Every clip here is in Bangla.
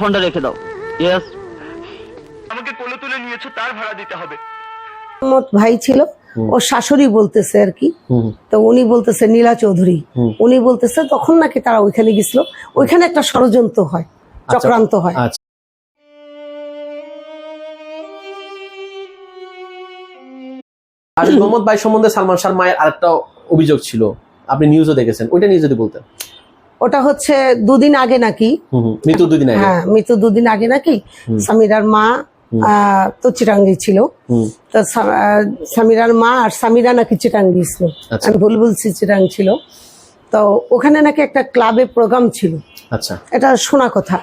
ফোনটা রেখে দাও। ইয়েস আমাকে কোলে তুলে নিয়েছো তার ভাড়া দিতে হবে। মোহাম্মদ ভাই ছিল ওর শাশুড়ি বলতেছে আর কি। তো উনি বলতেছে নীলা চৌধুরী। উনি বলতেছে তখন নাকি তারা ওইখানে গেছিল। ওইখানে একটা ষড়যন্ত্র হয় চক্রান্ত হয়। আচ্ছা। আজিজ মোহাম্মদ ভাই সম্বন্ধে সালমান শাহ মায়ের আরেকটা অভিযোগ ছিল। আপনি নিউজও দেখেছেন। ওইটা নিয়ে যদি বলতেন। ওটা হচ্ছে দুদিন আগে নাকি? মৃত্যু দুই দিন আগে? হ্যাঁ মৃত্যু দুদিন আগে নাকি? সামিরার মা তো চিরাঙ্গি ছিল। তো সামিরার মা আর সামিরা নাকি চিটাং ছিল। আচ্ছা। আমি ভুল বলছি চিটাং ছিল। তো ওখানে নাকি একটা ক্লাবে প্রোগ্রাম ছিল। আচ্ছা। এটা শোনা কথা।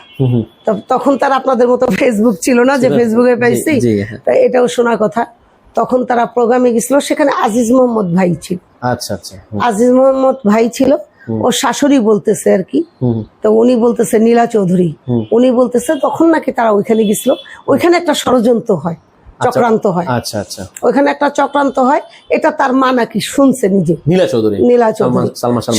তো তখন তার আপনাদের মতো ফেসবুক ছিল না যে ফেসবুকে পাইছি? হ্যাঁ। তা এটাও শোনা কথা। তখন তারা প্রোগ্রামে গেছিল। সেখানে আজিজ মোহাম্মদ ভাই ছিল। আচ্ছা আচ্ছা। আজিজ মোহাম্মদ ভাই ছিল। ওর শাশুড়ি বলতেছে আর কি। তো উনি বলতেছে নীলা চৌধুরী। উনি বলতেছে তখন নাকি তারা ওইখানে গেছিল। ওইখানে একটা ষড়যন্ত্র হয় চক্রান্ত হয়। আচ্ছা আচ্ছা। ওইখানে একটা চক্রান্ত হয় এটা তার মা নাকি শুনছে নিজে। নীলা চৌধুরী। নীলা চৌধুরী।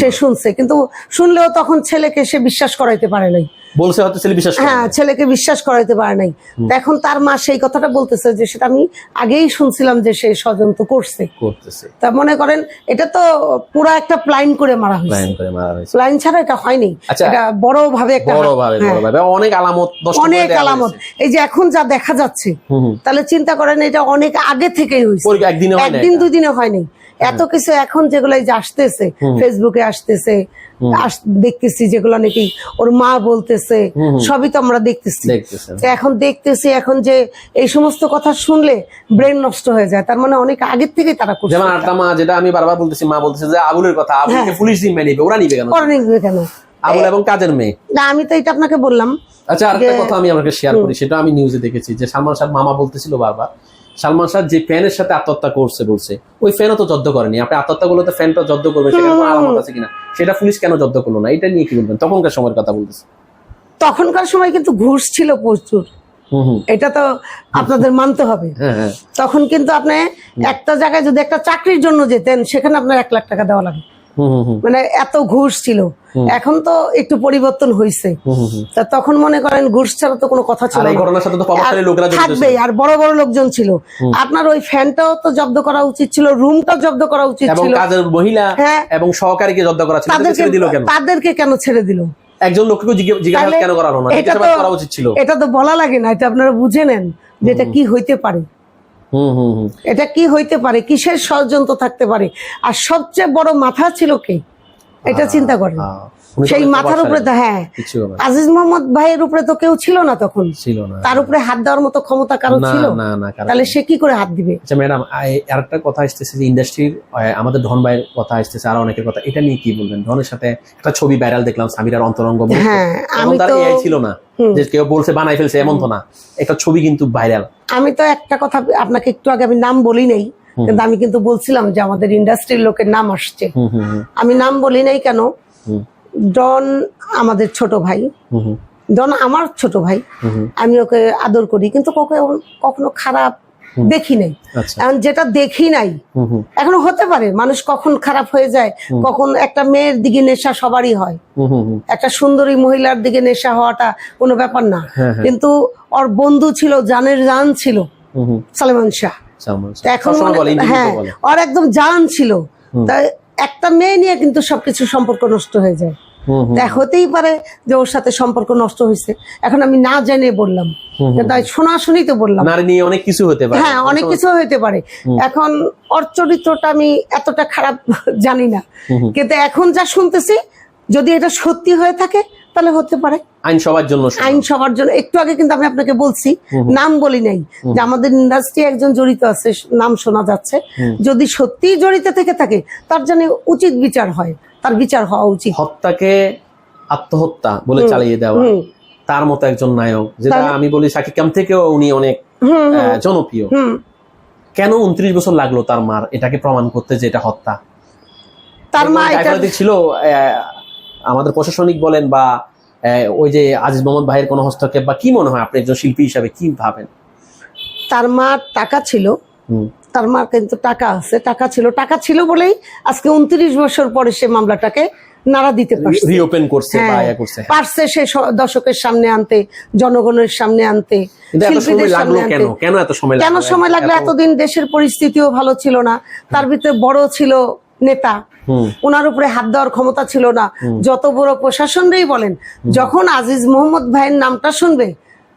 সে শুনছে কিন্তু শুনলেও তখন ছেলেকে সে বিশ্বাস করাইতে পারে নাই। বলছে হয়তো ছেলে বিশ্বাস হ্যাঁ ছেলেকে বিশ্বাস করাইতে পারে নাই। এখন তার মা সেই কথাটা বলতেছে যে সেটা আমি আগেই শুনছিলাম যে সে ষড়যন্ত্র করছে। করতেছে। তা মনে করেন এটা তো পুরো একটা প্লাইন করে মারা হয়েছে। প্ল্যান করে মারা হয়েছে। প্লাইন ছাড়া এটা হয়নি। আচ্ছা। এটা বড় ভাবে একটা বড় ভাবে হ্যাঁ, বড় ভাবে অনেক আলামত অনেক আলামত। এই যে এখন যা দেখা যাচ্ছে তাহলে চিন্তা করেন এটা অনেক আগে থেকেই হয়েছে। একদিনে। দুই দিনে হয়নি এত কিছু এখন যেগুলো আসতেছে ফেসবুকে আসতেছে দেখতেছি যেগুলো নাকি ওর মা বলতেছে সবই তো আমরা দেখতেছি। এখন দেখতেছি এখন যে এই সমস্ত কথা শুনলে ব্রেন নষ্ট হয়ে যায় তার মানে অনেক আগের থেকে তারা করছে। যেমন আটটা মা যেটা আমি বারবার বলতেছি মা বলতেছে যে আবুলের কথা আবুলকে হ্যাঁ। পুলিশ জিম্মা নিবে ওরা নিবে কেন? করে নিবে কেন? আবুল এবং কাজের মেয়ে। না আমি তো এটা আপনাকে বললাম আচ্ছা আরেকটা যে- কথা আমি শেয়ার করি সেটা আমি নিউজে দেখেছি যে সালমান শাহ মামা বলতেছিল বারবার সালমান শাহ যে ফ্যানের সাথে আত্মহত্যা করছে বলছে ওই ফ্যানও তো জব্দ করেনি। আপনি আত্মহত্যা করলে তো ফ্যানটা জব্দ করবে সেটা আলামত আছে কিনা? সেটা পুলিশ কেন জব্দ করল না? এটা নিয়ে কি বলবেন? তখনকার সময়ের কথা বলতেছে। তখনকার সময় কিন্তু ঘুষ ছিল প্রচুর। এটা তো আপনাদের মানতে হবে। হ্যাঁ হ্যাঁ। তখন কিন্তু আপনি একটা জায়গায় যদি একটা চাকরির জন্য যেতেন সেখানে আপনার এক লাখ টাকা দেওয়া লাগে। মানে এত ঘুষ ছিল। এখন তো একটু পরিবর্তন হয়েছে। তা তখন মনে করেন ঘুষ ছাড়া তো কোনো কথা ছিল থাকবে আর বড় বড় লোকজন ছিল। আপনার ওই ফ্যানটাও তো জব্দ করা উচিত ছিল রুমটাও জব্দ করা উচিত ছিল। মহিলা হ্যাঁ। এবং সহকারীকে জব্দ করা ছিল তাদেরকে তাদেরকে ছেড়ে দিল কেন? তাদেরকে কেন ছেড়ে দিল? একজন লোককে জিজ্ঞাসা কেন করা হলো না? এটা তো- উচিত এটা তো বলা লাগে না এটা আপনারা বুঝে নেন যে এটা কি হইতে পারে। এটা কি হইতে পারে? কিসের ষড়যন্ত্র থাকতে পারে? আর সবচেয়ে বড় মাথা ছিল কে? এটা চিন্তা করেন। সেই মাথার উপরে হ্যাঁ। আজিজ মোহাম্মদ ভাইয়ের উপরে তো কেউ ছিল না তখন। ছিল না তার উপরে হাত দেওয়ার মতো ক্ষমতা কারও ছিল? না না তাহলে সে কি করে হাত দিবে? আচ্ছা ম্যাডাম আরেকটা কথা আসতেছে যে ইন্ডাস্ট্রির আমাদের ধন ভাইয়ের কথা আসতেছে আর অনেকের কথা। এটা নিয়ে কি বলবেন? ধনের সাথে একটা ছবি ভাইরাল দেখলাম সামিরার অন্তরঙ্গ। হ্যাঁ আমি তো ছিল না। যে কেউ বলছে বানাই ফেলছে এমন তো না। একটা ছবি কিন্তু ভাইরাল আমি তো একটা কথা আপনাকে একটু আগে আমি নাম বলি নাই কিন্তু আমি কিন্তু বলছিলাম যে আমাদের ইন্ডাস্ট্রির লোকের নাম আসছে। আমি নাম বলি নাই কেন? ডন আমাদের ছোট ভাই। ডন আমার ছোট ভাই। আমি ওকে আদর করি কিন্তু কখনো কখনো খারাপ দেখি নাই। আচ্ছা। এখন যেটা দেখি নাই এখনও হতে পারে মানুষ কখন খারাপ হয়ে যায় কখন একটা মেয়ের দিকে নেশা সবারই হয়। একটা সুন্দরী মহিলার দিকে নেশা হওয়াটা কোনো ব্যাপার না। হ্যাঁ, হ্যাঁ। কিন্তু ওর বন্ধু ছিল জানের জান ছিল। সালমান শাহ। এখন বলে, হ্যাঁ ওর একদম জান ছিল। তা একটা মেয়ে নিয়ে কিন্তু সবকিছু সম্পর্ক নষ্ট হয়ে যায়। হতেই পারে যে ওর সাথে সম্পর্ক নষ্ট হয়েছে। এখন আমি না জেনে বললাম। তাই শোনাশুনি তো বললাম। নিয়ে অনেক কিছু হতে পারে। হ্যাঁ অনেক কিছু হতে পারে। এখন ওর চরিত্রটা আমি এতটা খারাপ জানি না। কিন্তু এখন যা শুনতেছি যদি এটা সত্যি হয়ে থাকে তাহলে হতে পারে। আইন সবার জন্য আইন সবার জন্য। একটু আগে কিন্তু আমি আপনাকে বলছি নাম বলি নাই যে আমাদের ইন্ডাস্ট্রি একজন জড়িত আছে নাম শোনা যাচ্ছে। যদি সত্যি জড়িত থেকে থাকে তার জন্য উচিত বিচার হয়। তার বিচার হওয়া উচিত। হত্যাকে আত্মহত্যা বলে চালিয়ে দেওয়া। তার মতো একজন নায়ক যেটা আমি বলি সাকিব খান থেকেও উনি অনেক জনপ্রিয়। কেন উনত্রিশ বছর লাগল তার মার? এটাকে প্রমাণ করতে যে এটা হত্যা। তার মা এটা ছিল আহ, আমাদের প্রশাসনিক বলেন বা ওই যে আজিজ মোহাম্মদ ভাইয়ের কোনো হস্তক্ষেপ বা কি মনে হয় আপনি একজন শিল্পী হিসাবে কি ভাবেন? তার মার টাকা ছিল। তার মা কিন্তু টাকা আছে টাকা ছিল। টাকা ছিল বলেই আজকে উনত্রিশ বছর পরে সে মামলাটাকে নাড়া দিতে পারছে। রিওপেন করছে বা হ্যাঁ, ইয়া করছে পারছে সে দর্শকের সামনে আনতে জনগণের সামনে আনতে শিল্পীদের সামনে কেন? আনতে। কেন এত সময় কেন লাগল? সময় লাগল? এতদিন দেশের পরিস্থিতিও ভালো ছিল না। তার ভিতরে বড় ছিল নেতা। ওনার উপরে হাত দেওয়ার ক্ষমতা ছিল না। যত বড় প্রশাসনরাই বলেন যখন আজিজ মোহাম্মদ ভাইয়ের নামটা শুনবে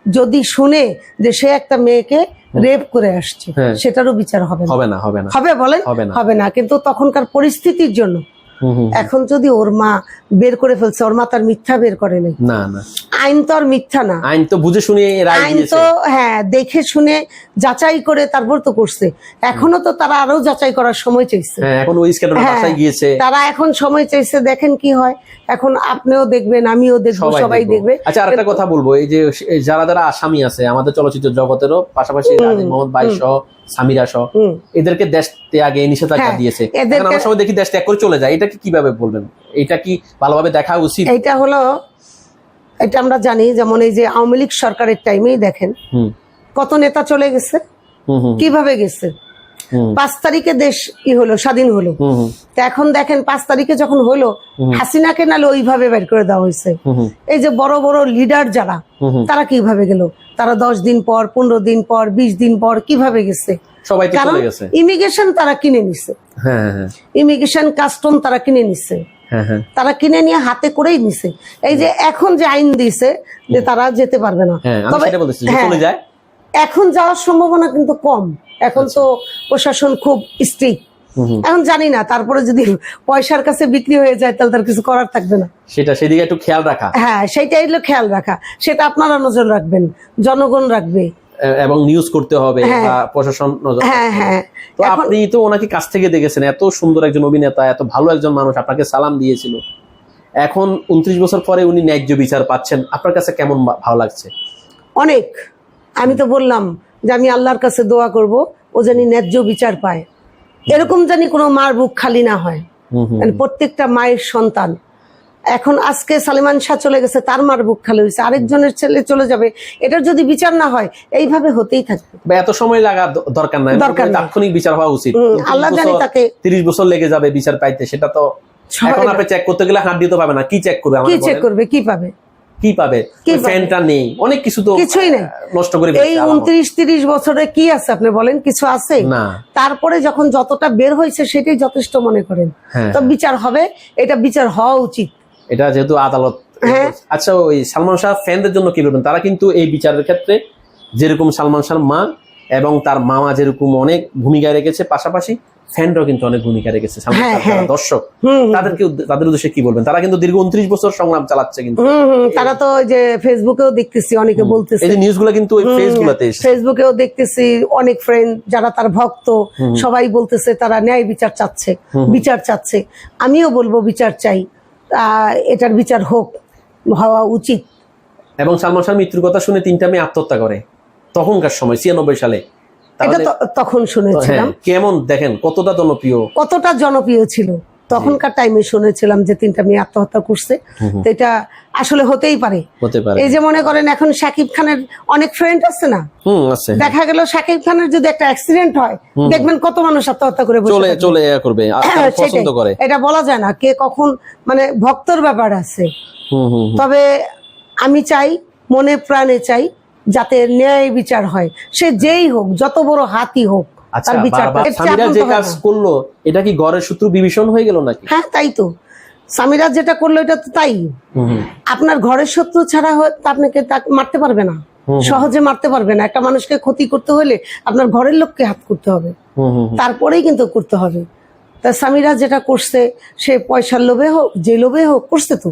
যদি শুনে যে সে একটা মেয়েকে রেপ করে আসছে হ্যাঁ। সেটারও বিচার হবে না। হবে না হবে না। হবে বলেন? হবে না। কিন্তু তখনকার পরিস্থিতির জন্য। এখন যদি ওর মা বের করে ফেলছে ওর মা তার মিথ্যা বের করে নেই। না না। আইন তো আর মিথ্যা না। আইন তো বুঝে শুনে আইন তো হ্যাঁ দেখে শুনে যাচাই করে তারপর তো করছে। এখনও তো তারা আরও যাচাই করার সময় চাইছে। হ্যাঁ এখন ওই হ্যাঁ, বাসায় গিয়েছে। তারা এখন সময় চাইছে দেখেন কি হয়। এখন আপনিও দেখবেন আমিও দেখব সবাই দেখবে। আচ্ছা আরেকটা কথা বলব এই যে যারা যারা আসামি আছে আমাদের চলচ্চিত্র জগতেরও পাশাপাশি মোহাম্মদ বাই সহ সামিরা সহ এদেরকে দেশ ত্যাগে নিষেধাজ্ঞা হ্যাঁ, দিয়েছে। আমরা সবাই দেখি দেশ ত্যাগ করে চলে যায়। এটা কি কীভাবে বলবেন? এটা কি ভালোভাবে দেখা উচিত? এটা হলো এটা আমরা জানি যেমন এই যে আওয়ামী লীগ সরকারের টাইমেই দেখেন। কত নেতা চলে গেছে? কীভাবে গেছে? পাঁচ তারিখে দেশ ই হলো স্বাধীন হলো। তা এখন দেখেন পাঁচ তারিখে যখন হলো হাসিনাকে নালে ওইভাবে বের করে দেওয়া হয়েছে। এই যে বড় বড় লিডার যারা। তারা কীভাবে গেল? তারা দশ দিন পর পনেরো দিন পর বিশ দিন পর কীভাবে গেছে? কারণ ইমিগ্রেশন তারা কিনে নিছে। হ্যাঁ হ্যাঁ ইমিগ্রেশন কাস্টম তারা কিনে নিছে। হ্যাঁ হ্যাঁ তারা কিনে নিয়ে হাতে করেই নিছে। এই যে এখন যে আইন দিছে যে তারা যেতে পারবে না। হ্যাঁ তবে হ্যাঁ, এখন যাওয়ার সম্ভাবনা কিন্তু কম। এখন তো প্রশাসন খুব স্ট্রিক্ট। এখন জানি না তারপরে যদি পয়সার কাছে বিক্রি হয়ে যায় তাহলে তার কিছু করার থাকবে না। সেটা সেদিকে একটু খেয়াল রাখা। হ্যাঁ সেইটাই হলো খেয়াল রাখা। সেটা আপনারা নজর রাখবেন জনগণ রাখবে। এবং নিউজ করতে হবে হ্যাঁ। বা প্রশাসন নজর হ্যাঁ হ্যাঁ। তো আপনি তো ওনাকে কাছ থেকে দেখেছেন এত সুন্দর একজন অভিনেতা এত ভালো একজন মানুষ আপনাকে সালাম দিয়েছিল। এখন উনত্রিশ বছর পরে উনি ন্যায্য বিচার পাচ্ছেন আপনার কাছে কেমন ভালো লাগছে? অনেক। আমি তো বললাম যে আমি আল্লাহর কাছে দোয়া করব ও জানি ন্যায্য বিচার পায়। এরকম জানি কোনো মার বুক খালি না হয়। মানে প্রত্যেকটা মায়ের সন্তান এখন আজকে সালিমান শাহ চলে গেছে তার মার বুক খালি হয়েছে। আরেকজনের ছেলে চলে যাবে এটার যদি বিচার না হয় এইভাবে হতেই থাকবে। এত সময় লাগা দরকার নাই। দরকার তাৎক্ষণিক বিচার হওয়া উচিত। আল্লাহ জানি তাকে- 30 বছর লেগে যাবে বিচার পাইতে সেটা তো এখন আপনি চেক করতে গেলে হাত দিতে পাবে না। কি চেক করবে কি চেক করবে কি পাবে? কি পাবে? ফ্যানটা নেই। অনেক কিছু তো কিছুই নেই। নষ্ট করে এই উনত্রিশ তিরিশ বছরে কি আছে আপনি বলেন? কিছু আছে? না। তারপরে যখন যতটা বের হয়েছে সেটাই যথেষ্ট মনে করেন। হ্যাঁ। তো বিচার হবে। এটা বিচার হওয়া উচিত। এটা যেহেতু আদালত হ্যাঁ। আচ্ছা ওই সালমান শাহ ফ্যানদের জন্য কি বলবেন? তারা কিন্তু এই বিচারের ক্ষেত্রে যেরকম সালমান শাহর মা এবং তার মামা যেরকম অনেক ভূমিকা রেখেছে পাশাপাশি ফ্যানরাও কিন্তু অনেক ভূমিকা রেখেছে হ্যাঁ, শাহ হ্যাঁ। দর্শক। তাদেরকে তাদের উদ্দেশ্যে কি বলবেন? তারা কিন্তু দীর্ঘ উনত্রিশ বছর সংগ্রাম চালাচ্ছে কিন্তু। তারা তো ওই যে ফেসবুকেও দেখতেছি অনেকে বলতেছে। এই যে নিউজগুলো কিন্তু ওই ফেস ফেসবুকেও দেখতেছি অনেক ফ্রেন্ড যারা তার ভক্ত সবাই বলতেছে তারা ন্যায় বিচার চাচ্ছে বিচার চাচ্ছে। আমিও বলব বিচার চাই। এটার বিচার হোক হওয়া উচিত। এবং সালমান শাহর মৃত্যুর কথা শুনে তিনটা মেয়ে আত্মহত্যা করে। তখনকার সময় ছিয়ানব্বই সালে। এটা তখন হ্যাঁ শুনেছিলাম কেমন দেখেন কতটা জনপ্রিয়? কতটা জনপ্রিয় ছিল? তখনকার টাইমে শুনেছিলাম যে তিনটা মেয়ে আত্মহত্যা করছে। তো এটা আসলে হতেই পারে। এই যে মনে করেন এখন শাকিব খানের অনেক ফ্রেন্ড আছে না? দেখা গেল শাকিব খানের যদি একটা অ্যাক্সিডেন্ট হয় দেখবেন কত মানুষ আত্মহত্যা করে চলে চলে করবে হ্যাঁ, সেটাই। পছন্দ করে। এটা বলা যায় না কে কখন মানে ভক্তর ব্যাপার আছে। তবে আমি চাই মনে প্রাণে চাই যাতে ন্যায় বিচার হয়। সে যেই হোক যত বড় হাতি হোক আচ্ছা যে কাজ করল এটা কি ঘরের শত্রু বিভীষণ হয়ে গেল নাকি? হ্যাঁ তাই তো। স্বামীরা যেটা করল এটা তো তাই। আপনার ঘরের শত্রু ছাড়া আপনাকে মারতে পারবে না। সহজে মারতে পারবে না। একটা মানুষকে ক্ষতি করতে হলে আপনার ঘরের লোককে হাত করতে হবে। তারপরেই কিন্তু করতে হবে। তা স্বামীরা যেটা করছে সে পয়সার লোভে হোক যে লোভে হোক করছে তো।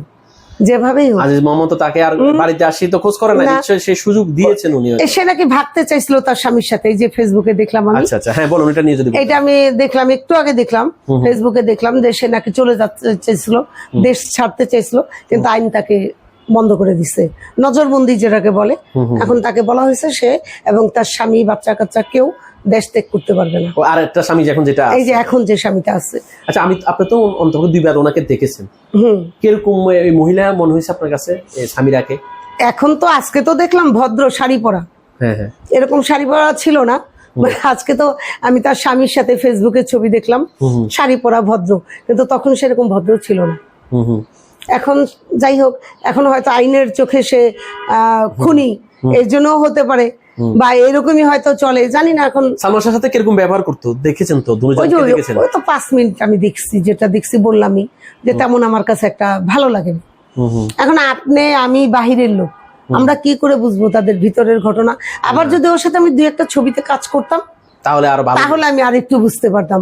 যেভাবেই হোক। আজিজ মোহাম্মদ তো তাকে আর বাড়িতে আসি তো খোঁজ করে না। নিশ্চয়ই সেই সুযোগ দিয়েছেন উনি সে নাকি ভাগতে চাইছিল তার স্বামীর সাথে এই যে ফেসবুকে দেখলাম আমি। আচ্ছা আচ্ছা হ্যাঁ বলুন এটা নিয়ে যদি এটা আমি দেখলাম একটু আগে দেখলাম ফেসবুকে দেখলাম যে সে নাকি চলে যাচ্ছে চাইছিল দেশ ছাড়তে চাইছিল কিন্তু আইন তাকে বন্ধ করে দিছে। নজরবন্দি যেটাকে বলে এখন তাকে বলা হয়েছে সে এবং তার স্বামী বাচ্চা কাচ্চা কেউ দেশ ত্যাগ করতে পারবে না। আর একটা স্বামী এখন যেটা এই যে এখন যে স্বামীটা আছে। আচ্ছা আমি আপনি তো অন্তত দুইবার ওনাকে দেখেছেন। হুম। কীরকম এই মহিলা মনে হয়েছে আপনার কাছে এই স্বামীরাকে? এখন তো আজকে তো দেখলাম ভদ্র শাড়ি পরা। হ্যাঁ হ্যাঁ। এরকম শাড়ি পরা ছিল না আজকে তো আমি তার স্বামীর সাথে ফেসবুকে ছবি দেখলাম শাড়ি পরা ভদ্র কিন্তু তখন সেরকম ভদ্র ছিল না। এখন যাই হোক এখন হয়তো আইনের চোখে সে খুনি। এর জন্যও হতে পারে। বা এরকমই হয়তো চলে জানি না এখন। সালমান সাথে কীরকম ব্যবহার করতো? দেখেছেন তো? ওই তো পাঁচ মিনিট আমি দেখছি যেটা দেখছি বললামই যে তেমন আমার কাছে একটা ভালো লাগে এখন আপনি আমি বাহিরের লোক আমরা কি করে বুঝব তাদের ভিতরের ঘটনা? আবার যদি ওর সাথে আমি দুই একটা ছবিতে কাজ করতাম তাহলে আরও ভালো তাহলে আমি আরেকটু বুঝতে পারতাম।